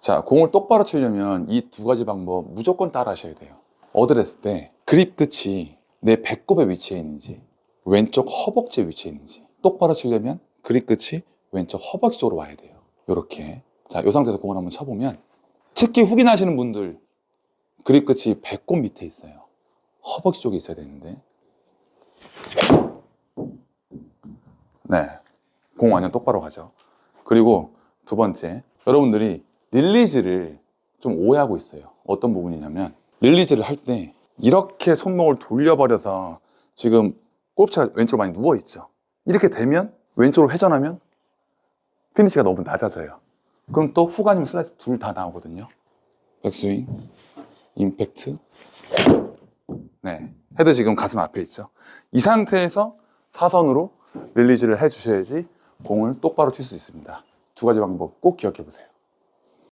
자, 공을 똑바로 치려면 이 두 가지 방법 무조건 따라 하셔야 돼요. 어드레스 때 그립 끝이 내 배꼽에 위치해 있는지 왼쪽 허벅지에 위치해 있는지 똑바로 치려면 그립 끝이 왼쪽 허벅지 쪽으로 와야 돼요. 요렇게. 자, 이 상태에서 공을 한번 쳐보면 특히 훅인 하시는 분들 그립 끝이 배꼽 밑에 있어요. 허벅지 쪽에 있어야 되는데. 네. 공 완전 똑바로 가죠. 그리고 두 번째, 여러분들이 릴리즈를 좀 오해하고 있어요. 어떤 부분이냐면, 릴리즈를 할 때 이렇게 손목을 돌려버려서 지금 골프채가 왼쪽으로 많이 누워있죠. 이렇게 되면, 왼쪽으로 회전하면 피니시가 너무 낮아져요. 그럼 또훅 아니면 슬라이스 둘 다 나오거든요. 백스윙, 임팩트, 네. 헤드 지금 가슴 앞에 있죠. 이 상태에서 사선으로 릴리즈를 해주셔야지 공을 똑바로 칠수 있습니다. 두 가지 방법 꼭 기억해 보세요.